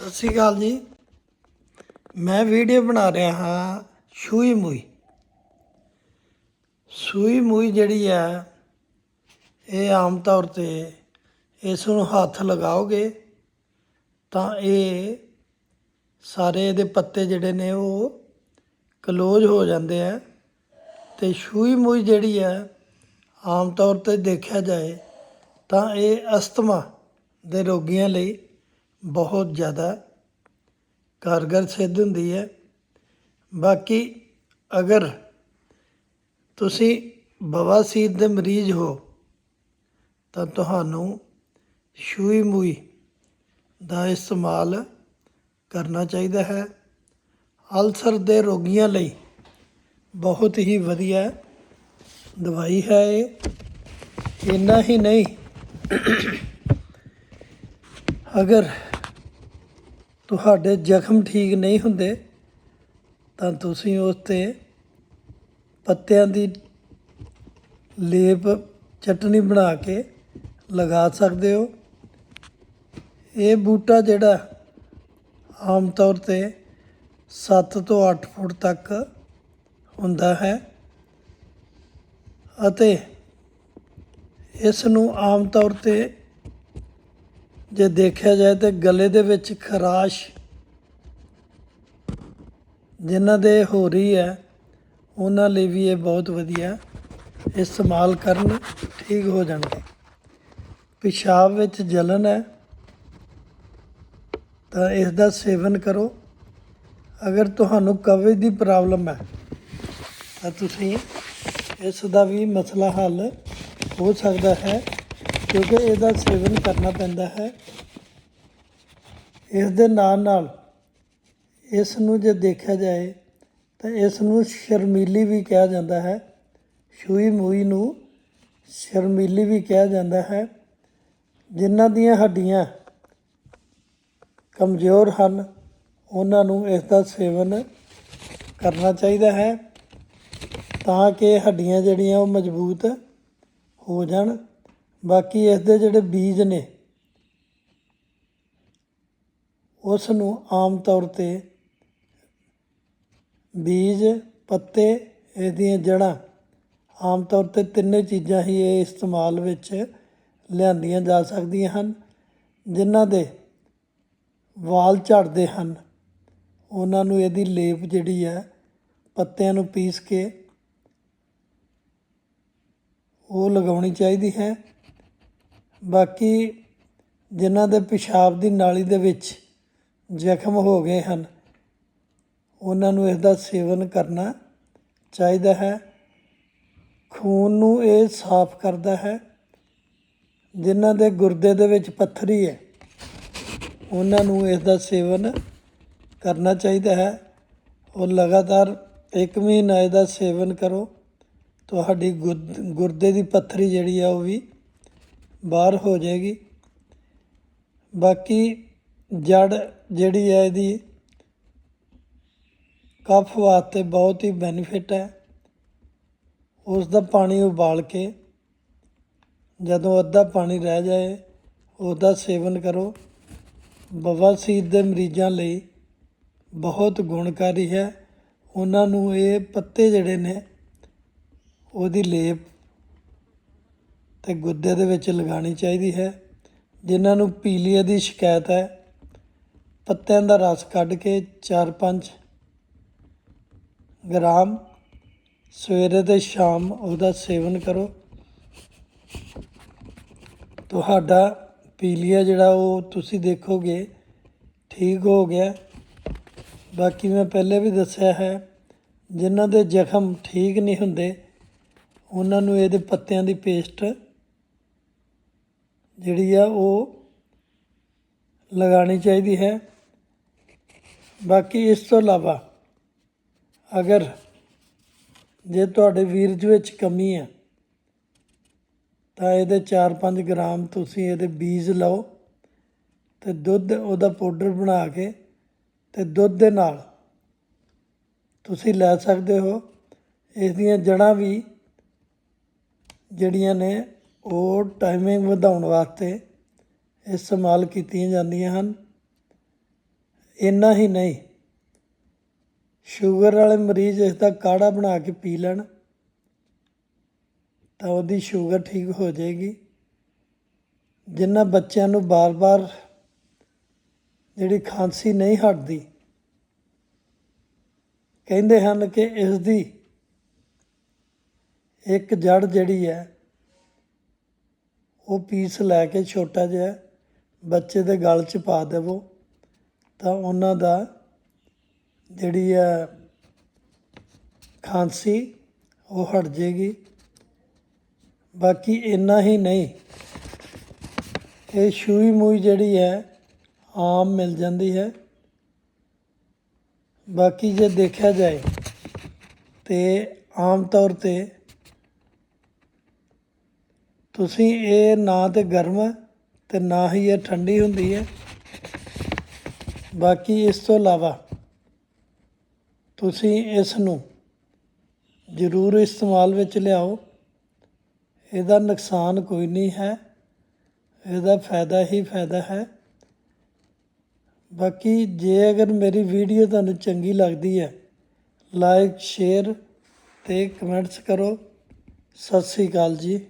ਸਤਿ ਸ਼੍ਰੀ ਅਕਾਲ ਜੀ। ਮੈਂ ਵੀਡੀਓ ਬਣਾ ਰਿਹਾ ਹਾਂ ਸੂਈ ਮੂਈ। ਸੂਈ ਮੂਈ ਜਿਹੜੀ ਹੈ, ਇਹ ਆਮ ਤੌਰ ਤੇ ਇਸ ਨੂੰ ਹੱਥ ਲਗਾਓਗੇ ਤਾਂ ਇਹ ਸਾਰੇ ਇਹਦੇ ਪੱਤੇ ਜਿਹੜੇ ਨੇ ਉਹ ਕਲੋਜ਼ ਹੋ ਜਾਂਦੇ ਆ ਤੇ ਸੂਈ ਮੂਈ ਜਿਹੜੀ ਹੈ, ਆਮ ਤੌਰ ਤੇ ਦੇਖਿਆ ਜਾਏ ਤਾਂ ਇਹ ਅਸਥਮਾ ਦੇ ਰੋਗੀਆਂ ਲਈ ਬਹੁਤ ਜ਼ਿਆਦਾ ਕਾਰਗਰ ਸਿੱਧ ਹੁੰਦੀ ਹੈ। ਬਾਕੀ ਅਗਰ ਤੁਸੀਂ ਬਵਾਸੀਰ ਦੇ ਮਰੀਜ਼ ਹੋ, ਤਾਂ ਤੁਹਾਨੂੰ ਛੂਈ ਮੂਈ ਦਾ ਇਸਤੇਮਾਲ ਕਰਨਾ ਚਾਹੀਦਾ ਹੈ। ਅਲਸਰ ਦੇ ਰੋਗੀਆਂ ਲਈ ਬਹੁਤ ਹੀ ਵਧੀਆ ਦਵਾਈ ਹੈ ਇਹ। ਇੰਨਾ ਹੀ ਨਹੀਂ, ਅਗਰ ਤੁਹਾਡੇ ਜ਼ਖਮ ਠੀਕ ਨਹੀਂ ਹੁੰਦੇ, ਤਾਂ ਤੁਸੀਂ ਉਸ ਤੇ ਪੱਤਿਆਂ ਦੀ ਲੇਪ ਚਟਨੀ ਬਣਾ ਕੇ ਲਗਾ ਸਕਦੇ ਹੋ। ਇਹ ਬੂਟਾ ਜਿਹੜਾ ਆਮ ਤੌਰ ਤੇ 7 ਤੋਂ 8 ਫੁੱਟ ਤੱਕ ਹੁੰਦਾ ਹੈ ਅਤੇ ਇਸ ਨੂੰ ਆਮ ਤੌਰ ਤੇ ਜੇ ਦੇਖਿਆ ਜਾਏ ਤਾਂ ਗਲੇ ਦੇ ਵਿੱਚ ਖਰਾਸ਼ ਜਿਨ੍ਹਾਂ ਦੇ ਹੋ ਰਹੀ ਹੈ, ਉਹਨਾਂ ਲਈ ਵੀ ਇਹ ਬਹੁਤ ਵਧੀਆ ਇਸਤੇਮਾਲ ਕਰਨ ਠੀਕ ਹੋ ਜਾਣਗੇ। ਪਿਸ਼ਾਬ ਵਿੱਚ ਜਲਨ ਹੈ, ਤਾਂ ਇਸ ਦਾ ਸੇਵਨ ਕਰੋ। ਅਗਰ ਤੁਹਾਨੂੰ ਕਬਜ਼ ਦੀ ਪ੍ਰੋਬਲਮ ਹੈ, ਤਾਂ ਤੁਸੀਂ ਇਸ ਦਾ ਵੀ ਮਸਲਾ ਹੱਲ ਹੋ ਸਕਦਾ ਹੈ। ਕਿਉਂਕਿ ਇਹਦਾ ਸੇਵਨ ਕਰਨਾ ਪੈਂਦਾ ਹੈ। ਇਸ ਦੇ ਨਾਲ ਨਾਲ ਇਸ ਨੂੰ ਜੇ ਦੇਖਿਆ ਜਾਏ ਤਾਂ ਇਸ ਨੂੰ ਸ਼ਰਮੀਲੀ ਵੀ ਕਿਹਾ ਜਾਂਦਾ ਹੈ। ਛੂਈ ਮੂਈ ਨੂੰ ਸ਼ਰਮੀਲੀ ਵੀ ਕਿਹਾ ਜਾਂਦਾ ਹੈ। ਜਿਨ੍ਹਾਂ ਦੀਆਂ ਹੱਡੀਆਂ ਕਮਜ਼ੋਰ ਹਨ, ਉਹਨਾਂ ਨੂੰ ਇਸ ਦਾ ਸੇਵਨ ਕਰਨਾ ਚਾਹੀਦਾ ਹੈ ਤਾਂ ਕਿ ਹੱਡੀਆਂ ਜਿਹੜੀਆਂ ਉਹ ਮਜ਼ਬੂਤ ਹੋ ਜਾਣ। ਬਾਕੀ ਇਸ ਦੇ ਜਿਹੜੇ ਬੀਜ ਨੇ ਉਸ ਨੂੰ ਆਮ ਤੌਰ ਤੇ ਬੀਜ, ਪੱਤੇ, ਇਹਦੀਆਂ ਜੜ੍ਹਾਂ, ਆਮ ਤੌਰ ਤੇ ਤਿੰਨੇ ਚੀਜ਼ਾਂ ਹੀ ਇਹ ਇਸਤੇਮਾਲ ਵਿੱਚ ਲਿਆਂਦੀਆਂ ਜਾ ਸਕਦੀਆਂ ਹਨ, ਜਿਨ੍ਹਾਂ ਦੇ ਵਾਲ ਝੜਦੇ ਹਨ। ਉਹਨਾਂ ਨੂੰ ਇਹਦੀ ਲੇਪ ਜਿਹੜੀ ਹੈ, ਪੱਤਿਆਂ ਨੂੰ ਪੀਸ ਕੇ ਉਹ ਲਗਾਉਣੀ ਚਾਹੀਦੀ ਹੈ। ਬਾਕੀ ਜਿਨ੍ਹਾਂ ਦੇ ਪਿਸ਼ਾਬ ਦੀ ਨਾਲੀ ਦੇ ਵਿੱਚ ਜ਼ਖਮ ਹੋ ਗਏ ਹਨ, ਉਹਨਾਂ ਨੂੰ ਇਸ ਦਾ ਸੇਵਨ ਕਰਨਾ ਚਾਹੀਦਾ ਹੈ। ਖੂਨ ਨੂੰ ਇਹ ਸਾਫ਼ ਕਰਦਾ ਹੈ। ਜਿਨ੍ਹਾਂ ਦੇ ਗੁਰਦੇ ਦੇ ਵਿੱਚ ਪੱਥਰੀ ਹੈ, ਉਹਨਾਂ ਨੂੰ ਇਸ ਦਾ ਸੇਵਨ ਕਰਨਾ ਚਾਹੀਦਾ ਹੈ। ਉਹ ਲਗਾਤਾਰ ਇੱਕ ਮਹੀਨਾ ਇਹਦਾ ਸੇਵਨ ਕਰੋ। ਤੁਹਾਡੀ ਗੁਰ- ਗੁਰਦੇ ਦੀ ਪੱਥਰੀ ਜਿਹੜੀ ਆ ਉਹ ਵੀ ਬਾਹਰ ਹੋ ਜਾਏਗੀ। ਬਾਕੀ ਜੜ ਜਿਹੜੀ ਹੈ ਇਹਦੀ ਕਫ ਵਾਸਤੇ ਬਹੁਤ ਹੀ ਬੈਨੀਫਿਟ ਹੈ। ਉਸ ਦਾ ਪਾਣੀ ਉਬਾਲ ਕੇ ਜਦੋਂ ਅੱਧਾ ਪਾਣੀ ਰਹਿ ਜਾਏ, ਉਹਦਾ ਸੇਵਨ ਕਰੋ। ਬਵਾਸੀਰ ਦੇ ਮਰੀਜ਼ਾਂ ਲਈ ਬਹੁਤ ਗੁਣਕਾਰੀ ਹੈ। ਉਹਨਾਂ ਨੂੰ ਇਹ ਪੱਤੇ ਜਿਹੜੇ ਨੇ, ਉਹਦੀ ਲੇਪ ਤੇ ਗੁੱਦੇ ਦੇ ਵਿੱਚ ਲਗਾਉਣੀ ਚਾਹੀਦੀ ਹੈ। ਜਿਨ੍ਹਾਂ ਨੂੰ ਪੀਲੀਆ ਦੀ ਸ਼ਿਕਾਇਤ ਹੈ, ਪੱਤਿਆਂ ਦਾ ਰਸ ਕੱਢ ਕੇ 4-5 ਗ੍ਰਾਮ, ਸਵੇਰੇ ਤੇ ਸ਼ਾਮ ਉਹਦਾ ਸੇਵਨ ਕਰੋ। ਤੁਹਾਡਾ ਪੀਲੀਆ ਜਿਹੜਾ ਉਹ ਤੁਸੀਂ ਦੇਖੋਗੇ, ਠੀਕ ਹੋ ਗਿਆ। ਬਾਕੀ ਮੈਂ ਪਹਿਲੇ ਵੀ ਦੱਸਿਆ ਹੈ, ਜਿਨ੍ਹਾਂ ਦੇ ਜ਼ਖਮ ਠੀਕ ਨਹੀਂ ਹੁੰਦੇ, ਉਹਨਾਂ ਨੂੰ ਇਹਦੇ ਪੱਤਿਆਂ ਦੀ ਪੇਸਟ ਜਿਹੜੀ ਆ ਉਹ ਲਗਾਉਣੀ ਚਾਹੀਦੀ ਹੈ। ਬਾਕੀ ਇਸ ਤੋਂ ਇਲਾਵਾ ਅਗਰ ਜੇ ਤੁਹਾਡੇ ਵੀਰਜ ਵਿੱਚ ਕਮੀ ਹੈ ਤਾਂ ਇਹਦੇ 4-5 ਗ੍ਰਾਮ ਤੁਸੀਂ ਇਹਦੇ ਬੀਜ ਲਓ ਤੇ ਦੁੱਧ ਉਹਦਾ ਪਾਊਡਰ ਬਣਾ ਕੇ ਤੇ ਦੁੱਧ ਦੇ ਨਾਲ ਤੁਸੀਂ ਲੈ ਸਕਦੇ ਹੋ। ਇਸ ਦੀਆਂ ਜੜ੍ਹਾਂ ਵੀ ਜਿਹੜੀਆਂ ਨੇ ਉਹ ਟਾਈਮਿੰਗ ਵਧਾਉਣ ਵਾਸਤੇ ਇਸਤੇਮਾਲ ਕੀਤੀਆਂ ਜਾਂਦੀਆਂ ਹਨ। ਇੰਨਾ ਹੀ ਨਹੀਂ ਸ਼ੂਗਰ ਵਾਲੇ ਮਰੀਜ਼ ਇਸ ਦਾ ਕਾੜਾ ਬਣਾ ਕੇ ਪੀ ਲੈਣ, ਤਾਂ ਉਹਦੀ ਸ਼ੂਗਰ ਠੀਕ ਹੋ ਜਾਏਗੀ। ਜਿਨ੍ਹਾਂ ਬੱਚਿਆਂ ਨੂੰ ਬਾਰ-ਬਾਰ ਜਿਹੜੀ ਖਾਂਸੀ ਨਹੀਂ ਹਟਦੀ, ਕਹਿੰਦੇ ਹਨ ਕਿ ਇਸ ਦੀ ਇੱਕ ਜੜ ਜਿਹੜੀ ਹੈ ਉਹ ਪੀਸ ਲੈ ਕੇ ਛੋਟਾ ਜਿਹਾ ਬੱਚੇ ਦੇ ਗਲ 'ਚ ਪਾ ਦੇਵੋ, ਤਾਂ ਉਹਨਾਂ ਦਾ ਜਿਹੜੀ ਆ ਖਾਂਸੀ ਉਹ ਹਟ ਜੇਗੀ। ਬਾਕੀ ਇੰਨਾ ਹੀ ਨਹੀਂ, ਇਹ ਛੂਈ ਮੂਈ ਜਿਹੜੀ ਹੈ, ਆਮ ਮਿਲ ਜਾਂਦੀ ਹੈ। ਬਾਕੀ ਜੇ ਦੇਖਿਆ ਜਾਏ ਤੇ ਆਮ ਤੌਰ ਤੇ ਤੁਸੀਂ ਇਹ ਨਾ ਤੇ ਗਰਮ ਹੈ ਤੇ ਨਾ ਹੀ ਇਹ ਠੰਡੀ ਹੁੰਦੀ ਹੈ। ਬਾਕੀ ਇਸ ਤੋਂ ਇਲਾਵਾ ਤੁਸੀਂ ਇਸ ਨੂੰ ਜ਼ਰੂਰ ਇਸਤੇਮਾਲ ਵਿੱਚ ਲਿਆਓ। ਇਹਦਾ ਨੁਕਸਾਨ ਕੋਈ ਨਹੀਂ ਹੈ। ਇਹਦਾ ਫਾਇਦਾ ਹੀ ਫਾਇਦਾ ਹੈ। ਬਾਕੀ ਜੇ ਅਗਰ ਮੇਰੀ ਵੀਡੀਓ ਤੁਹਾਨੂੰ ਚੰਗੀ ਲੱਗਦੀ ਹੈ, ਲਾਈਕ, ਸ਼ੇਅਰ ਤੇ ਕਮੈਂਟਸ ਕਰੋ। ਸਤਿ ਸ੍ਰੀ ਅਕਾਲ ਜੀ।